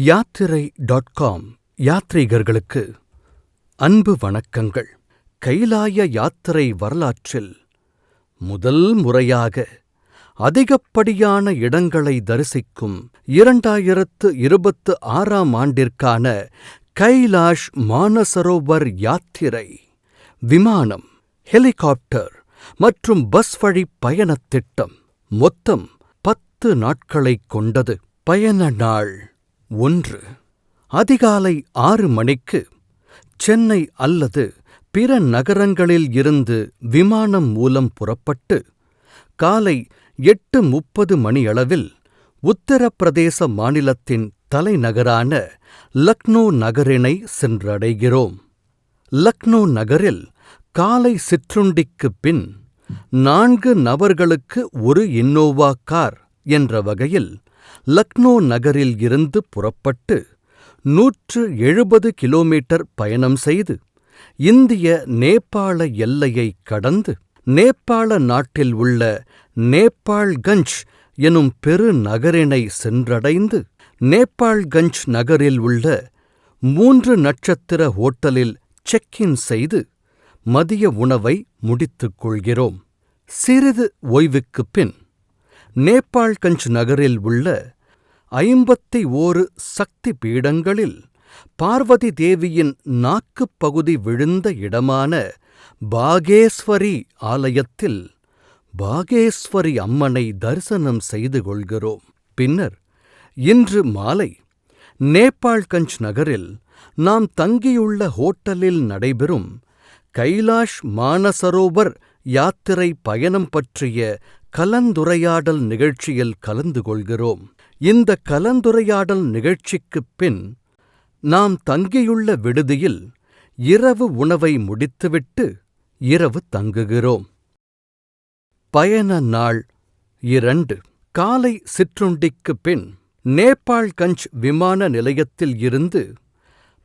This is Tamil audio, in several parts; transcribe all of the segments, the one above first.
யாத்திரை டாட் காம் யாத்ரீகர்களுக்கு அன்பு வணக்கங்கள். கைலாய யாத்திரை வரலாற்றில் முதல் முறையாக அதிகப்படியான இடங்களை தரிசிக்கும் இரண்டாயிரத்து இருபத்து ஆறாம் ஆண்டிற்கான கைலாஷ் மானசரோவர் யாத்திரை. விமானம் ஹெலிகாப்டர் மற்றும் பஸ் வழி பயணத் திட்டம் மொத்தம் பத்து நாட்களைக் கொண்டது. பயண நாள். ஒன்று அதிகாலை ஆறு மணிக்கு சென்னை அல்லது பிற நகரங்களில் இருந்து விமானம் மூலம் புறப்பட்டு காலை எட்டு முப்பது மணியளவில் உத்தரப்பிரதேச மாநிலத்தின் தலைநகரான லக்னோ நகரினை சென்றடைகிறோம். லக்னோ நகரில் காலை சிற்றுண்டிக்குப் பின் நான்கு நபர்களுக்கு ஒரு இன்னோவா கார் என்ற வகையில் லக்னோ நகரில் இருந்து புறப்பட்டு நூற்று எழுபது கிலோமீட்டர் பயணம் செய்து இந்திய நேபாள எல்லையைக் கடந்து நேபாள நாட்டில் உள்ள நேபாள்கஞ்ச் எனும் பெருநகரினை சென்றடைந்து நேபாள்கஞ்ச் நகரில் உள்ள மூன்று நட்சத்திர ஹோட்டலில் செக் இன் செய்து மதிய உணவை முடித்துக் கொள்கிறோம். சிறிது ஓய்வுக்குப் பின் நேபாள்கஞ்ச் நகரில் உள்ள ஐம்பத்தி ஓரு சக்தி பீடங்களில் பார்வதி தேவியின் நாக்குப் பகுதி விழுந்த இடமான பாகேஸ்வரி ஆலயத்தில் பாகேஸ்வரி அம்மனை தரிசனம் செய்து கொள்கிறோம். பின்னர் இன்று மாலை நேபாள்கஞ்ச் நகரில் நாம் தங்கியுள்ள ஹோட்டலில் நடைபெறும் கைலாஷ் மானசரோவர் யாத்திரை பயணம் பற்றிய கலந்துரையாடல் நிகழ்ச்சியில் கலந்து கொள்கிறோம். இந்த கலந்துரையாடல் நிகழ்ச்சிக்குப் பின் நாம் தங்கியுள்ள விடுதியில் இரவு உணவை முடித்துவிட்டு இரவு தங்குகிறோம். பயண நாள் இரண்டு. காலை சிற்றுண்டிக்குப் பின் நேபாள்கஞ்ச் விமான நிலையத்தில் இருந்து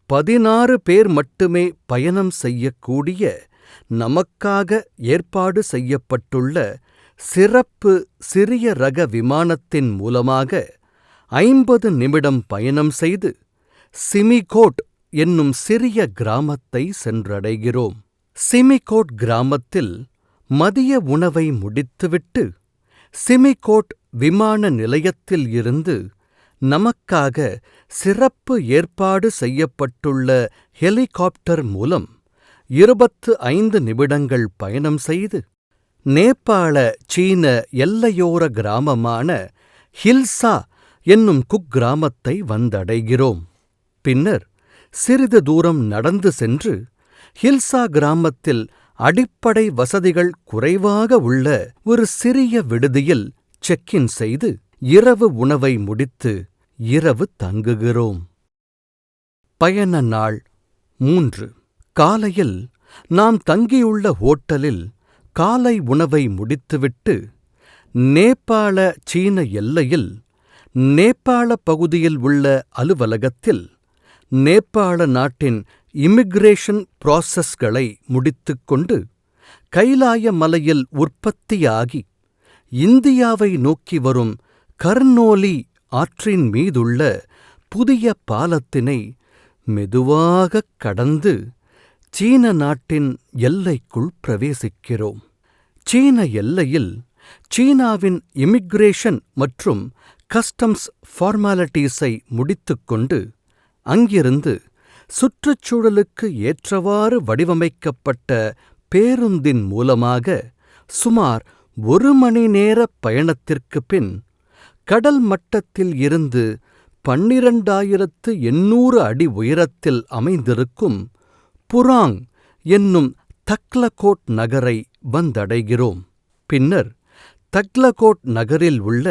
பதினாறு பேர் மட்டுமே பயணம் செய்யக்கூடிய நமக்காக ஏற்பாடு செய்யப்பட்டுள்ள சிறப்பு சிறிய ரக விமானத்தின் மூலமாக ஐம்பது நிமிடம் பயணம் செய்து சிமிகோட் என்னும் சிறிய கிராமத்தை சென்றடைகிறோம். சிமிகோட் கிராமத்தில் மதிய உணவை முடித்துவிட்டு சிமிகோட் விமான நிலையத்தில் இருந்து நமக்காக சிறப்பு ஏற்பாடு செய்யப்பட்டுள்ள ஹெலிகாப்டர் மூலம் இருபத்து ஐந்து நிமிடங்கள் பயணம் செய்து நேபாள சீன எல்லையோர கிராமமான ஹில்சா என்னும் குக்கிராமத்தை வந்தடைகிறோம். பின்னர் சிறிது தூரம் நடந்து சென்று ஹில்சா கிராமத்தில் அடிப்படை வசதிகள் குறைவாக உள்ள ஒரு சிறிய விடுதியில் செக் இன் செய்து இரவு உணவை முடித்து இரவு தங்குகிறோம். பயண நாள் மூன்று. காலையில் நாம் தங்கியுள்ள ஹோட்டலில் காலை உணவை முடித்துவிட்டு நேபாள சீன எல்லையில் நேபாள பகுதியில் உள்ள அலுவலகத்தில் நேபாள நாட்டின் இமிகிரேஷன் ப்ராசஸ்களை முடித்துக்கொண்டு கைலாய மலையில் உற்பத்தியாகி இந்தியாவை நோக்கி வரும் கர்னோலி ஆற்றின் மீதுள்ள புதிய பாலத்தினை மெதுவாகக் கடந்து சீன நாட்டின் எல்லைக்குள் பிரவேசிக்கிறோம். சீன எல்லையில் சீனாவின் இமிகிரேஷன் மற்றும் கஸ்டம்ஸ் ஃபார்மாலிட்டீஸை முடித்துக்கொண்டு அங்கிருந்து சுற்றுச்சூழலுக்கு ஏற்றவாறு வடிவமைக்கப்பட்ட பேருந்தின் மூலமாக சுமார் ஒரு மணி நேர பயணத்திற்குப் பின் கடல் மட்டத்தில் இருந்து பன்னிரண்டாயிரத்து எண்ணூறு அடி உயரத்தில் அமைந்திருக்கும் புராங் என்னும் தக்லகோட் நகரை வந்தடைகிறோம். பின்னர் தக்லகோட் நகரில் உள்ள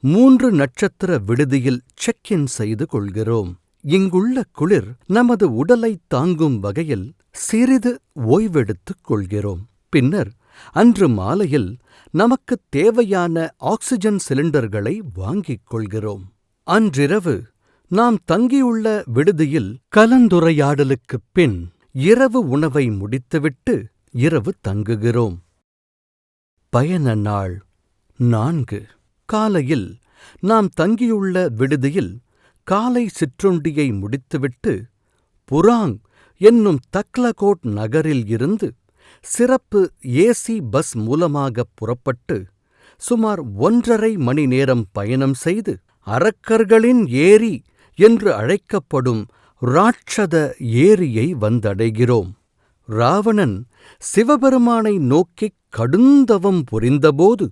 மூன்று நட்சத்திர விடுதியில் செக் இன் செய்து கொள்கிறோம். இங்குள்ள குளிர் நமது உடலை தாங்கும் வகையில் சிறிது ஓய்வெடுத்துக் கொள்கிறோம். பின்னர் அன்று மாலையில் நமக்குத் தேவையான ஆக்சிஜன் சிலிண்டர்களை வாங்கிக் கொள்கிறோம். அன்றிரவு நாம் தங்கியுள்ள விடுதியில் கலந்துரையாடலுக்குப் பின் இரவு உணவை முடித்துவிட்டு இரவு தங்குகிறோம். பயண நாள் நான்கு. காலையில் நாம் தங்கியுள்ள விடுதியில் காலை சிற்றுண்டியை முடித்துவிட்டு புராங் என்னும் தக்லகோட் நகரில் இருந்து சிறப்பு ஏசி பஸ் மூலமாகப் புறப்பட்டு சுமார் ஒன்றரை மணி நேரம் பயணம் செய்து அரக்கர்களின் ஏரி என்று அழைக்கப்படும் ராட்சத ஏரியை வந்தடைகிறோம். ராவணன் சிவபெருமானை நோக்கிக் கடுந்தவம் புரிந்தபோது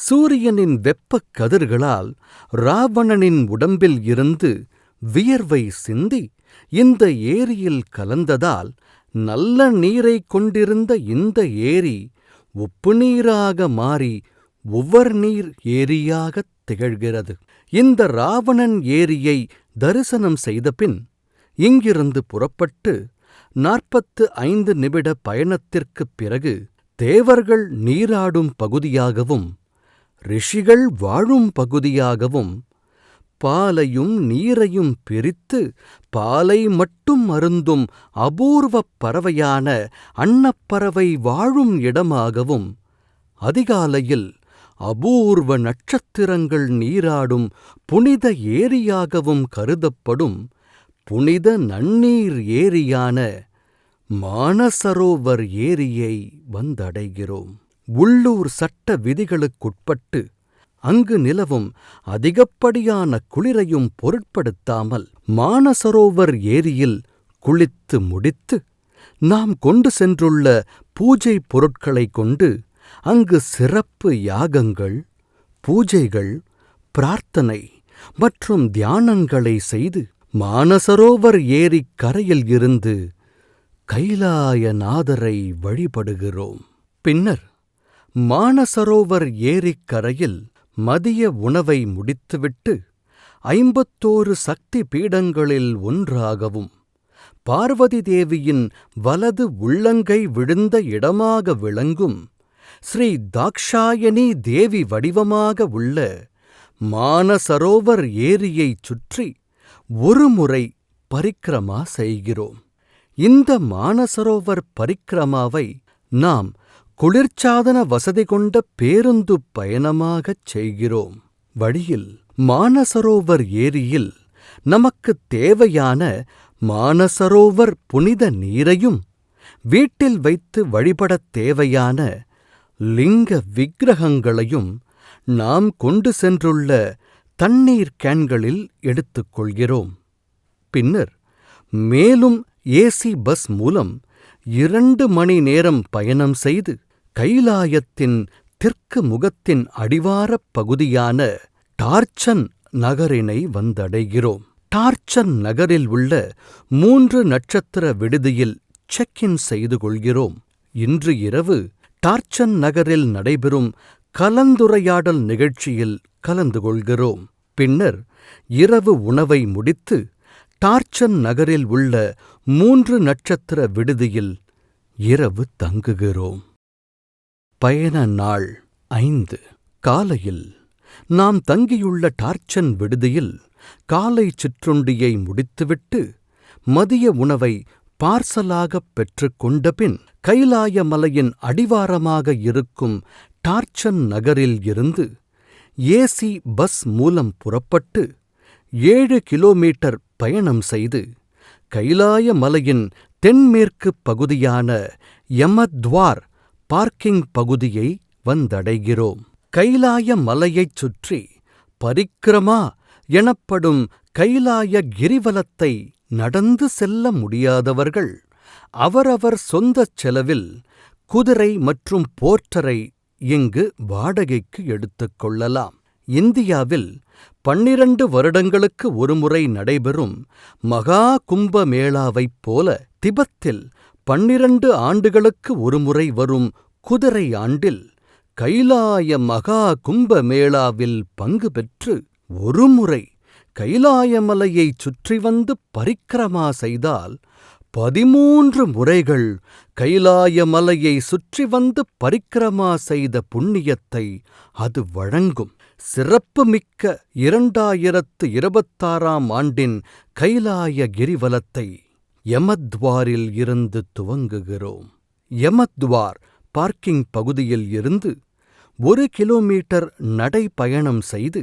சூரியனின் வெப்பக் கதிர்களால் ராவணனின் உடம்பில் இருந்து வியர்வை சிந்தி இந்த ஏரியில் கலந்ததால் நல்ல நீரைக் கொண்டிருந்த இந்த ஏரி உப்பு நீராக மாறி உவர் நீர் ஏரியாகத் திகழ்கிறது. இந்த ராவணன் ஏரியை தரிசனம் செய்தபின் இங்கிருந்து புறப்பட்டு நாற்பத்து ஐந்து நிமிட பயணத்திற்குப் பிறகு தேவர்கள் நீராடும் பகுதியாகவும் ரிஷிகள் வாழும் பகுதியாகவும் பாலையும் நீரையும் பிரித்து பாலை மட்டும் அருந்தும் அபூர்வப் பறவையான அன்னப்பறவை வாழும் இடமாகவும் அதிகாலையில் அபூர்வ நட்சத்திரங்கள் நீராடும் புனித ஏரியாகவும் கருதப்படும் புனித நன்னீர் ஏரியான மானசரோவர் ஏரியை வந்தடைகிறோம். உள்ளூர் சட்ட விதிகளுக்குட்பட்டு அங்கு நிலவும் அதிகப்படியான குளிரையும் பொருட்படுத்தாமல் மானசரோவர் ஏரியில் குளித்து முடித்து நாம் கொண்டு சென்றுள்ள பூஜை பொருட்களைக் கொண்டு அங்கு சிறப்பு யாகங்கள் பூஜைகள் பிரார்த்தனை மற்றும் தியானங்களை செய்து மானசரோவர் ஏரிக் கரையில் இருந்து கைலாயநாதரை வழிபடுகிறோம். பின்னர் மானசரோவர் ஏரிக் கரையில் மதிய உணவை முடித்துவிட்டு ஐம்பத்தோரு சக்தி பீடங்களில் ஒன்றாகவும் பார்வதி தேவியின் வலது உள்ளங்கை விழுந்த இடமாக விளங்கும் ஸ்ரீ தாக்ஷாயணி தேவி வடிவமாக உள்ள மானசரோவர் ஏரியைச் சுற்றி ஒருமுறை பரிக்கிரமா செய்கிறோம். இந்த மானசரோவர் பரிக்கிரமாவை நாம் குளிர்சாதன வசதி கொண்ட பேருந்து பயணமாகச் செய்கிறோம். வழியில் மானசரோவர் ஏரியில் நமக்குத் தேவையான மானசரோவர் புனித நீரையும் வீட்டில் வைத்து வழிபடத் தேவையான லிங்க விக்கிரகங்களையும் நாம் கொண்டு சென்றுள்ள தண்ணீர் கேன்களில் எடுத்துக் கொள்கிறோம். பின்னர் மேலும் ஏசி பஸ் மூலம் இரண்டு மணி நேரம் பயணம் செய்து கைலாயத்தின் தெற்கு முகத்தின் அடிவாரப் பகுதியான டார்ச்சன் நகரினை வந்தடைகிறோம். டார்ச்சன் நகரில் உள்ள மூன்று நட்சத்திர விடுதியில் செக் இன் செய்து கொள்கிறோம். இன்று இரவு டார்ச்சன் நகரில் நடைபெறும் கலந்துரையாடல் நிகழ்ச்சியில் கலந்து கொள்கிறோம். பின்னர் இரவு உணவை முடித்து டார்ச்சன் நகரில் உள்ள மூன்று நட்சத்திர விடுதியில் இரவு தங்குகிறோம். பயண நாள் ஐந்து. காலையில் நாம் தங்கியுள்ள டார்ச்சன் விடுதியில் காலை சிற்றுண்டியை முடித்துவிட்டு மதிய உணவை பார்சலாகப் பெற்றுக்கொண்டபின் கைலாய மலையின் அடிவாரமாக இருக்கும் டார்ச்சன் நகரில் இருந்து ஏசி பஸ் மூலம் புறப்பட்டு ஏழு கிலோமீட்டர் பயணம் செய்து கைலாய மலையின் தென்மேற்குப் பகுதியான யமத்வார் பார்க்கிங் பகுதியை வந்தடைகிறோம். கைலாய மலையைச் சுற்றி பரிக்கிரமா எனப்படும் கைலாய கிரிவலத்தை நடந்து செல்ல முடியாதவர்கள் அவரவர் சொந்தச் செலவில் குதிரை மற்றும் போர்ட்டரை இங்கு வாடகைக்கு எடுத்துக் கொள்ளலாம். இந்தியாவில் பன்னிரண்டு வருடங்களுக்கு ஒருமுறை நடைபெறும் மகா கும்ப மேளாவைப் போல திபெத்தில் பன்னிரண்டு ஆண்டுகளுக்கு ஒருமுறை வரும் குதிரை ஆண்டில் கைலாய மகா கும்ப மேளாவில் பங்கு பெற்று ஒருமுறை கைலாயமலையைச் சுற்றி வந்து பரிக்கிரமா செய்தால் பதிமூன்று முறைகள் கைலாயமலையை சுற்றி வந்து பரிக்கிரமா செய்த புண்ணியத்தை அது வழங்கும். சிறப்புமிக்க இரண்டாயிரத்து இருபத்தாறாம் ஆண்டின் கைலாய கிரிவலத்தை யமத்வாரில் இருந்து துவங்குகிறோம். யமத்வார் பார்க்கிங் பகுதியில் இருந்து ஒரு கிலோமீட்டர் நடைபயணம் செய்து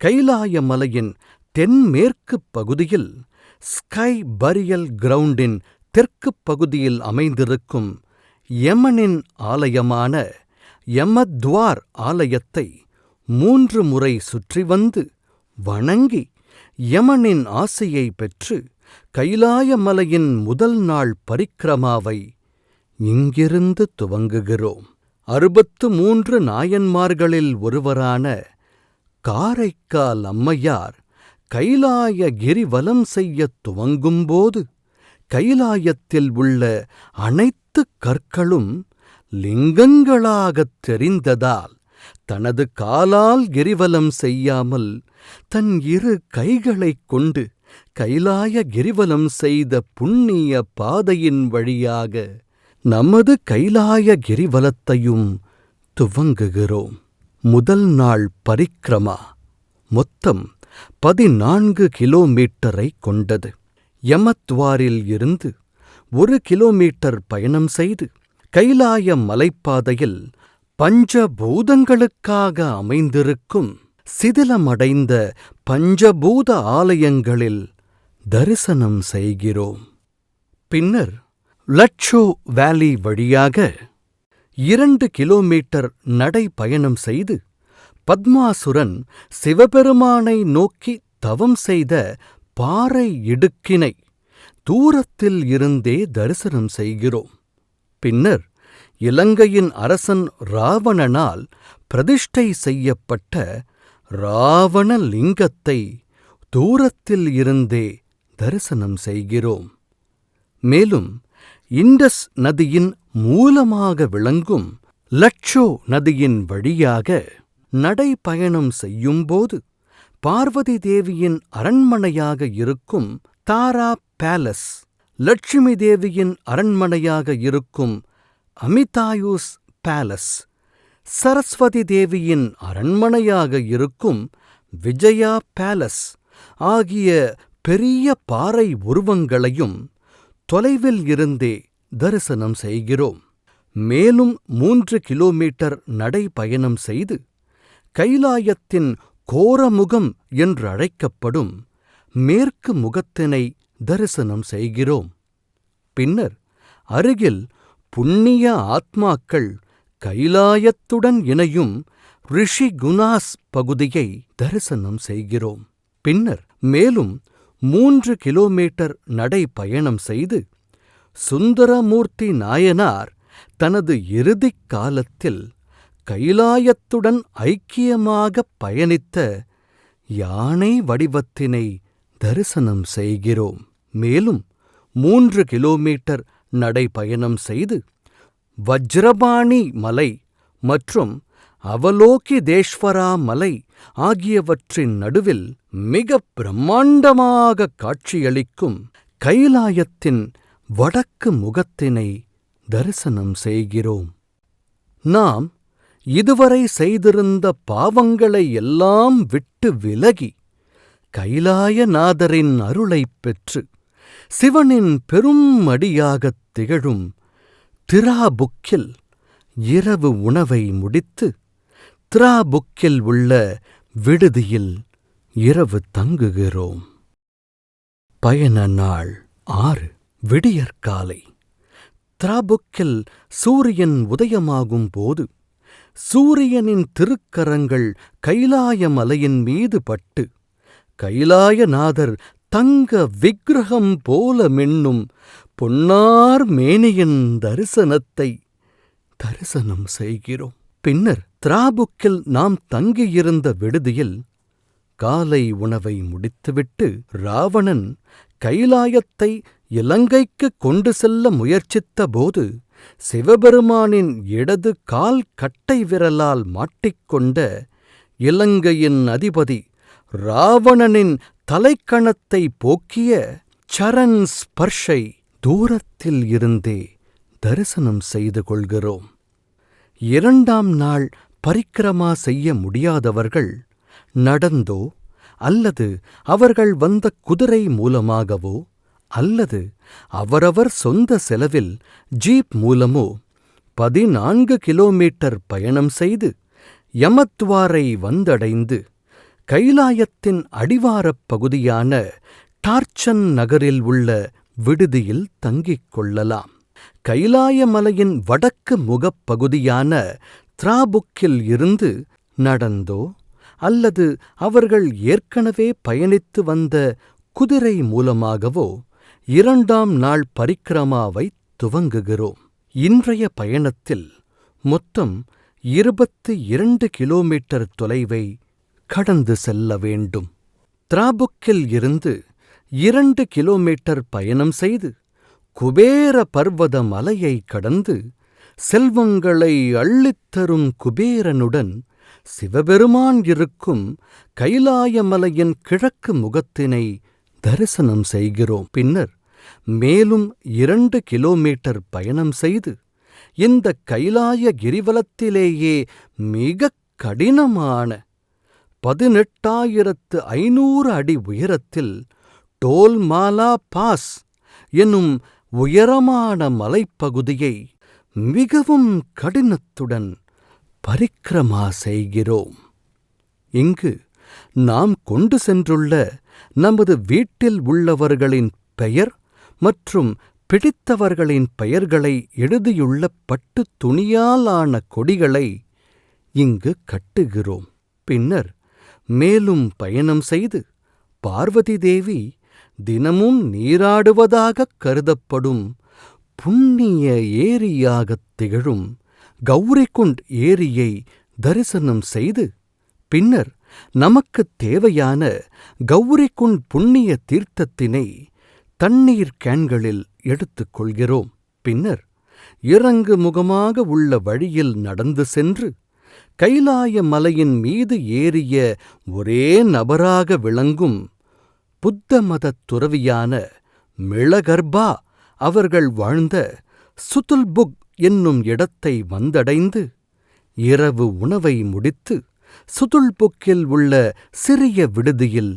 கைலாய மலையின் தென்மேற்குப் பகுதியில் ஸ்கை பரியல் கிரவுண்டின் தெற்குப் பகுதியில் அமைந்திருக்கும் யமனின் ஆலயமான யமத்வார் ஆலயத்தை மூன்று முறை சுற்றி வந்து வணங்கி யமனின் ஆசையை பெற்று கைலாய மலையின் முதல் நாள் பரிக்கிரமாவை இங்கிருந்து துவங்குகிறோம். அறுபத்து மூன்று நாயன்மார்களில் ஒருவரான காரைக்கால் அம்மையார் கைலாய கிரிவலம் செய்யத் துவங்கும்போது கைலாயத்தில் உள்ள அனைத்து கற்களும் லிங்கங்களாகத் தெரிந்ததால் தனது காலால் கிரிவலம் செய்யாமல் தன் இரு கைகளைக் கொண்டு கைலாய கிரிவலம் செய்த புண்ணிய பாதையின் வழியாக நமது கைலாய கிரிவலத்தையும் துவங்குகிறோம். முதல் நாள் பரிக்கிரமா மொத்தம் பதினான்கு கிலோமீட்டரை கொண்டது. யமத்வாரில் இருந்து ஒரு கிலோமீட்டர் பயணம் செய்து கைலாய மலைப்பாதையில் பஞ்சபூதங்களுக்காக அமைந்திருக்கும் சிதிலமடைந்த பஞ்சபூத ஆலயங்களில் தரிசனம் செய்கிறோம். பின்னர் லட்சோ வேலி வழியாக இரண்டு கிலோமீட்டர் நடைபயணம் செய்து பத்மாசுரன் சிவபெருமானை நோக்கி தவம் செய்த பாறை இடுக்கினை தூரத்தில் இருந்தே தரிசனம் செய்கிறோம். பின்னர் இலங்கையின் அரசன் ராவணனால் பிரதிஷ்டை செய்யப்பட்ட ராவண லிங்கத்தை தூரத்தில் இருந்தே தரிசனம் செய்கிறோம். மேலும் இண்டஸ் நதியின் மூலமாக விளங்கும் லட்சோ நதியின் வழியாக நடைபயணம் செய்யும்போது பார்வதி தேவியின் அரண்மனையாக இருக்கும் தாரா பேலஸ் லட்சுமி தேவியின் அரண்மனையாக இருக்கும் அமிதாயுஸ் பேலஸ் சரஸ்வதி தேவியின் அரண்மனையாக இருக்கும் விஜயா பேலஸ் ஆகிய பெரிய பாறை உருவங்களையும் தொலைவில் இருந்தே தரிசனம் செய்கிறோம். மேலும் மூன்று கிலோமீட்டர் நடைபயணம் செய்து கைலாயத்தின் கோரமுகம் என்றழைக்கப்படும் மேற்கு முகத்தினை தரிசனம் செய்கிறோம். பின்னர் அருகில் புண்ணிய ஆத்மாக்கள் கைலாயத்துடன் இணையும் ரிஷி குணாஸ் பகுதியை தரிசனம் செய்கிறோம். பின்னர் மேலும் மூன்று கிலோமீட்டர் நடைபயணம் செய்து சுந்தரமூர்த்தி நாயனார் தனது இறுதிக் காலத்தில் கைலாயத்துடன் ஐக்கியமாகப் பயணித்த யானை வடிவத்தினை தரிசனம் செய்கிறோம். மேலும் மூன்று கிலோமீட்டர் நடைபயணம் செய்து வஜ்ரபாணி மலை மற்றும் அவலோகிதேஷ்வரா மலை ஆகியவற்றின் நடுவில் மிகப் பிரம்மாண்டமாகக் காட்சியளிக்கும் கைலாயத்தின் வடக்கு முகத்தினை தரிசனம் செய்கிறோம். நாம் இதுவரை செய்திருந்த பாவங்களை எல்லாம் விட்டு விலகி கைலாயநாதரின் அருளைப் பெற்று சிவனின் பெரும் அடியாகத் திகழும் திராபுக்கில் இரவு உணவை முடித்து திராபுக்கில் உள்ள விடுதியில் இரவு தங்குகிறோம். பயண நாள் ஆறு விடியற்காலை திராபுக்கில் சூரியன் உதயமாகும் போது சூரியனின் திருக்கரங்கள் கைலாய மலையின் மீது பட்டு கைலாயநாதர் தங்க விக்கிரகம் போல மின்னும் பொன்னார் மேனியின் தரிசனத்தை தரிசனம் செய்கிறோம். பின்னர் திராபுக்கில் நாம் தங்கியிருந்த விடுதியில் காலை உணவை முடித்துவிட்டு ராவணன் கைலாயத்தை இலங்கைக்கு கொண்டு செல்ல முயற்சித்தபோது சிவபெருமானின் இடது கால் கட்டை விரலால் மாட்டிக்கொண்ட இலங்கையின் அதிபதி ராவணனின் தலைக்கணத்தை போக்கிய சரண் ஸ்பர்ஷை தூரத்தில் இருந்தே தரிசனம் செய்து கொள்கிறோம். இரண்டாம் நாள் பரிக்கிரமா செய்ய முடியாதவர்கள் நடந்தோ அல்லது அவர்கள் வந்த குதிரை மூலமாகவோ அல்லது அவரவர் சொந்த செலவில் ஜீப் மூலமோ பதினான்கு கிலோமீட்டர் பயணம் செய்து யமத்வாரை வந்தடைந்து கைலாயத்தின் அடிவாரப் பகுதியான டார்ச்சன் நகரில் உள்ள விடுதியில் தங்கிக் கொள்ளலாம். கைலாய மலையின் வடக்கு முகப்பகுதியான திராபுக்கில் இருந்து நடந்தோ அல்லது அவர்கள் ஏற்கனவே பயணித்து வந்த குதிரை மூலமாகவோ இரண்டாம் நாள் பரிக்கிரமாவை துவங்குகிறோம். இன்றைய பயணத்தில் மொத்தம் இருபத்தி இரண்டு கிலோமீட்டர் தொலைவை கடந்து செல்ல வேண்டும். திராபுக்கில் இருந்து இரண்டு கிலோமீட்டர் பயணம் செய்து குபேர பர்வத மலையை கடந்து செல்வங்களை அள்ளித்தரும் குபேரனுடன் சிவபெருமான் இருக்கும் கைலாயமலையின் கிழக்கு முகத்தினை தரிசனம் செய்கிறோம். பின்னர் மேலும் இரண்டு கிலோமீட்டர் பயணம் செய்து இந்த கைலாய கிரிவலத்திலேயே மிகக் கடினமான பதினெட்டாயிரத்து ஐநூறு அடி உயரத்தில் டோல்மாலா பாஸ் என்னும் உயரமான மலைப்பகுதியை மிகவும் கடினத்துடன் பரிக்கிரமா செய்கிறோம். இங்கு நாம் கொண்டு சென்றுள்ள நமது வீட்டில் உள்ளவர்களின் பெயர் மற்றும் பிடித்தவர்களின் பெயர்களை எழுதியுள்ள பட்டுத் துணியாலான கொடிகளை இங்கு கட்டுகிறோம். பின்னர் மேலும் பயணம் செய்து பார்வதி தேவி தினமும் நீராடுவதாகக் கருதப்படும் புண்ணிய ஏரியாகத் திகழும் கௌரிகுண்ட் ஏரியை தரிசனம் செய்து பின்னர் நமக்குத் தேவையான கௌரிகுண்ட் புண்ணிய தீர்த்தத்தினை தண்ணீர் கேன்களில் எடுத்துக் கொள்கிறோம். பின்னர் இறங்கு முகமாக உள்ள வழியில் நடந்து சென்று கைலாய மலையின் மீது ஏறிய ஒரே நபராக விளங்கும் புத்த மதத் துறவியான மிளகர்பா அவர்கள் வாழ்ந்த சுதுல்புக் என்னும் இடத்தை வந்தடைந்து இரவு உணவை முடித்து சுதுல்புக்கில் உள்ள சிறிய விடுதியில்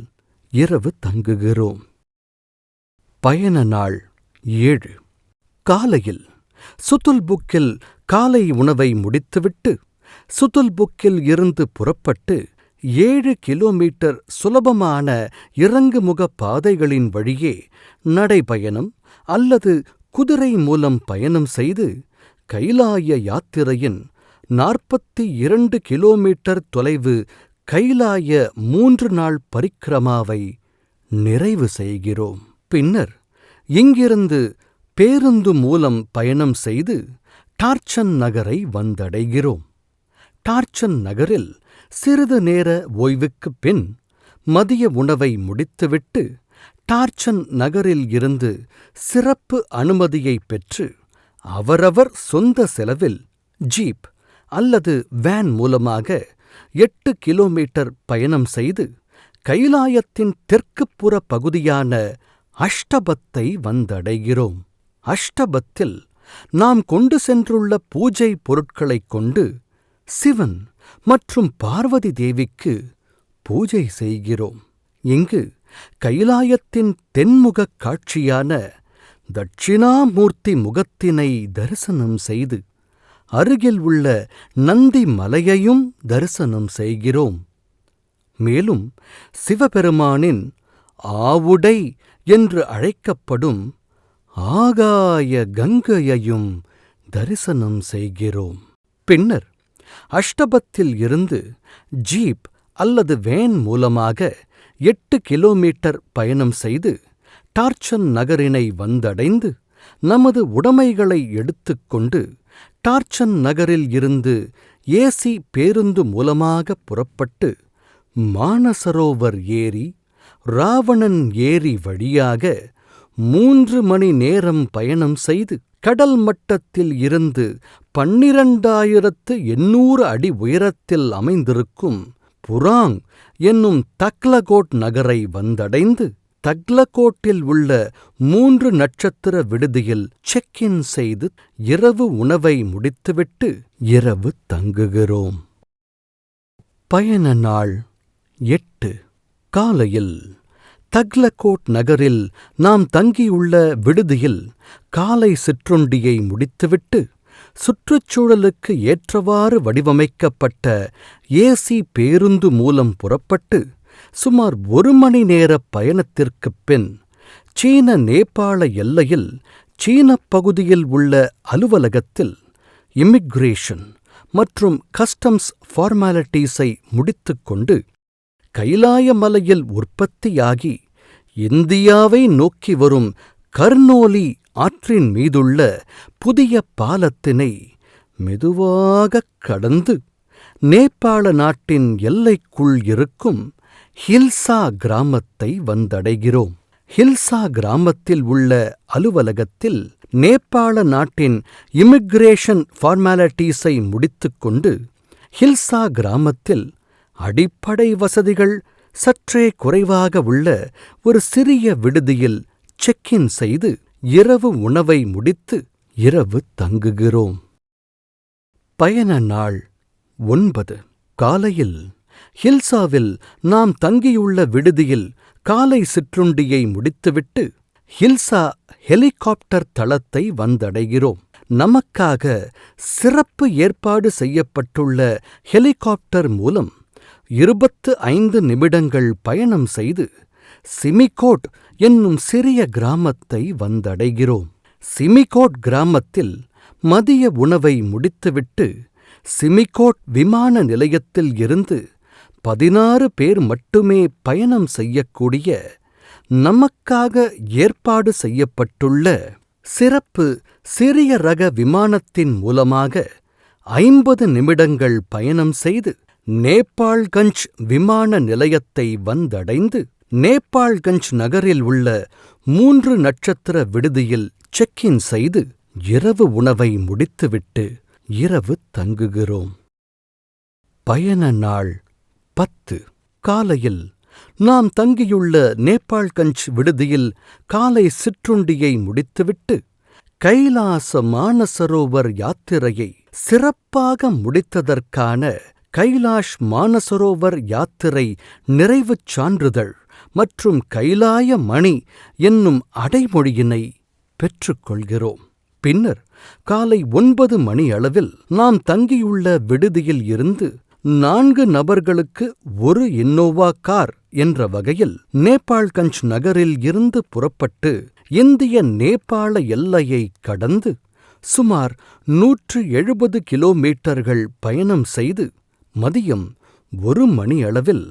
இரவு தங்குகிறோம். பயண நாள் ஏழு. காலையில் சுதுல்புக்கில் காலை உணவை முடித்துவிட்டு சுதுல்புக்கில் இருந்து புறப்பட்டு ஏழு கிலோமீட்டர் சுலபமான இறங்குமுக பாதைகளின் வழியே நடைபயணம் அல்லது குதிரை மூலம் பயணம் செய்து கைலாய யாத்திரையின் நாற்பத்தி இரண்டு கிலோமீட்டர் தொலைவு கைலாய மூன்று நாள் பரிக்கிரமாவை நிறைவு செய்கிறோம். பின்னர் இங்கிருந்து பேருந்து மூலம் பயணம் செய்து டார்ச்சன் நகரை வந்தடைகிறோம். டார்ச்சன் நகரில் சிறிது நேர ஓய்வுக்குப் பின் மதிய உணவை முடித்துவிட்டு டார்ச்சன் நகரில் இருந்து சிறப்பு அனுமதியை பெற்று அவரவர் சொந்த செலவில் ஜீப் அல்லது வேன் மூலமாக எட்டு கிலோமீட்டர் பயணம் செய்து கைலாயத்தின் தெற்குப்புற பகுதியான அஷ்டபத்தை வந்தடைகிறோம். அஷ்டபத்தில் நாம் கொண்டு சென்றுள்ள பூஜை பொருட்களைக் கொண்டு சிவன் மற்றும் பார்வதி தேவிக்கு பூஜை செய்கிறோம். இங்கு கைலாயத்தின் தென்முகக் காட்சியான தட்சிணாமூர்த்தி முகத்தினை தரிசனம் செய்து அருகில் உள்ள நந்தி மலையையும் தரிசனம் செய்கிறோம். மேலும் சிவபெருமானின் ஆவுடை என்று அழைக்கப்படும் ஆகாய கங்கையையும் தரிசனம் செய்கிறோம். பின்னர் அஷ்டபத்தில் இருந்து ஜீப் அல்லது வேன் மூலமாக எட்டு கிலோமீட்டர் பயணம் செய்து டார்ச்சன் நகரினை வந்தடைந்து நமது உடைமைகளை எடுத்துக்கொண்டு டார்ச்சன் நகரில் இருந்து ஏசி பேருந்து மூலமாக புறப்பட்டு மானசரோவர் ஏரி ராவணன் ஏரி வழியாக மூன்று மணி நேரம் பயணம் செய்து கடல் மட்டத்தில் இருந்து பன்னிரண்டாயிரத்து எண்ணூறு அடி உயரத்தில் அமைந்திருக்கும் புராங் என்னும் தக்லகோட் நகரை வந்தடைந்து தக்லகோட்டில் உள்ள மூன்று நட்சத்திர விடுதியில் செக் இன் செய்து இரவு உணவை முடித்துவிட்டு இரவு தங்குகிறோம். பயண நாள் எட்டு. காலையில் தக்லகோட் நகரில் நாம் தங்கியுள்ள விடுதியில் காலை சிற்றுண்டியை முடித்துவிட்டு சுற்றுச்சூழலுக்கு ஏற்றவாறு வடிவமைக்கப்பட்ட ஏசி பேருந்து மூலம் புறப்பட்டு சுமார் ஒரு மணி நேர பயணத்திற்குப் பின் சீன நேபாள எல்லையில் சீனப் பகுதியில் உள்ள அலுவலகத்தில் இமிக்ரேஷன் மற்றும் கஸ்டம்ஸ் ஃபார்மாலிட்டீஸை முடித்துக்கொண்டு கைலாய மலையில் உற்பத்தியாகி இந்தியாவை நோக்கி வரும் கர்னோலி ஆற்றின் மீதுள்ள புதிய பாலத்தினை மெதுவாகக் கடந்து நேபாள நாட்டின் எல்லைக்குள் இருக்கும் ஹில்சா கிராமத்தை வந்தடைகிறோம். ஹில்சா கிராமத்தில் உள்ள அலுவலகத்தில் நேபாள நாட்டின் இமிக்ரேஷன் ஃபார்மாலிட்டீஸை முடித்துக்கொண்டு ஹில்சா கிராமத்தில் அடிப்படை வசதிகள் சற்றே குறைவாக உள்ள ஒரு சிறிய விடுதியில் செக் இன் செய்து இரவு உணவை முடித்து இரவு தங்குகிறோம். பயண நாள் ஒன்பது. காலையில் ஹில்சாவில் நாம் தங்கியுள்ள விடுதியில் காலை சிற்றுண்டியை முடித்துவிட்டு ஹில்சா ஹெலிகாப்டர் தளத்தை வந்தடைகிறோம். நமக்காக சிறப்பு ஏற்பாடு செய்யப்பட்டுள்ள ஹெலிகாப்டர் மூலம் இருபத்து ஐந்து நிமிடங்கள் பயணம் செய்து சிமிகோட் என்னும் சிறிய கிராமத்தை வந்தடைகிறோம். சிமிகோட் கிராமத்தில் மதிய உணவை முடித்துவிட்டு சிமிகோட் விமான நிலையத்தில் இருந்து பதினாறு பேர் மட்டுமே பயணம் செய்யக்கூடிய நமக்காக ஏற்பாடு செய்யப்பட்டுள்ள சிறப்பு சிறிய ரக விமானத்தின் மூலமாக ஐம்பது நிமிடங்கள் பயணம் செய்து நேபாள்கஞ்ச் விமான நிலையத்தை வந்தடைந்து நேபாள்கஞ்ச் நகரில் உள்ள மூன்று நட்சத்திர விடுதியில் செக் இன் செய்து இரவு உணவை முடித்துவிட்டு இரவு தங்குகிறோம். பயண நாள் பத்து. காலையில் நாம் தங்கியுள்ள நேபாள்கஞ்ச் விடுதியில் காலை சிற்றுண்டியை முடித்துவிட்டு கைலாச மானசரோவர் யாத்திரையை சிறப்பாக முடித்ததற்கான கைலாஷ் மானசரோவர் யாத்திரை நிறைவுச் சான்றிதழ் மற்றும் கைலாய மணி என்னும் அடைமொழியினை பெற்றுக்கொள்கிறோம் பின்னர் காலை ஒன்பது மணி அளவில் நாம் தங்கியுள்ள விடுதியில் இருந்து நான்கு நபர்களுக்கு ஒரு இன்னோவா கார் என்ற வகையில் நேபாள்கஞ்ச் நகரில் இருந்து புறப்பட்டு இந்திய நேபாள எல்லையை கடந்து சுமார் நூற்று எழுபது கிலோமீட்டர்கள் பயணம் செய்து மதியம் ஒரு மணி அளவில்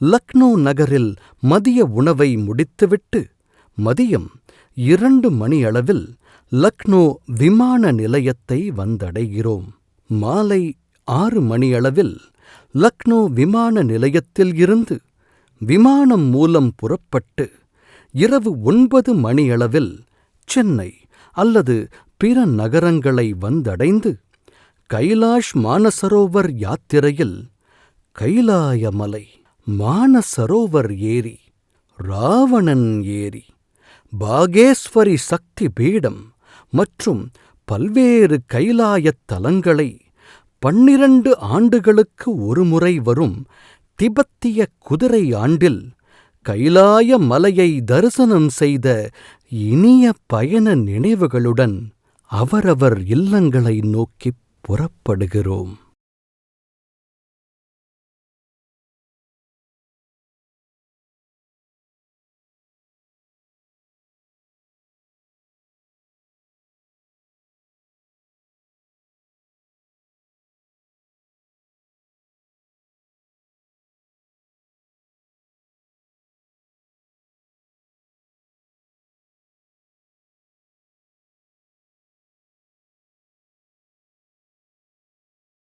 லக்னோ நகரில் மதிய உணவை முடித்துவிட்டு மதியம் இரண்டு மணி அளவில் லக்னோ விமான நிலையத்தை வந்தடைகிறோம். மாலை ஆறு மணியளவில் லக்னோ விமான நிலையத்தில் இருந்து விமானம் மூலம் புறப்பட்டு இரவு ஒன்பது மணியளவில் சென்னை அல்லது பிற நகரங்களை வந்தடைந்து கைலாஷ் மானசரோவர் யாத்திரையில் கைலாயமலை. மானசரோவர் ஏரி ராவணன் ஏரி பாகேஸ்வரி சக்தி பீடம் மற்றும் பல்வேறு கைலாயத் தலங்களை பன்னிரண்டு ஆண்டுகளுக்கு ஒருமுறை வரும் திபெத்திய குதிரை ஆண்டில் கைலாய மலையை தரிசனம் செய்த இனிய பயண நினைவுகளுடன் அவரவர் இல்லங்களை நோக்கிப் புறப்படுகிறோம்.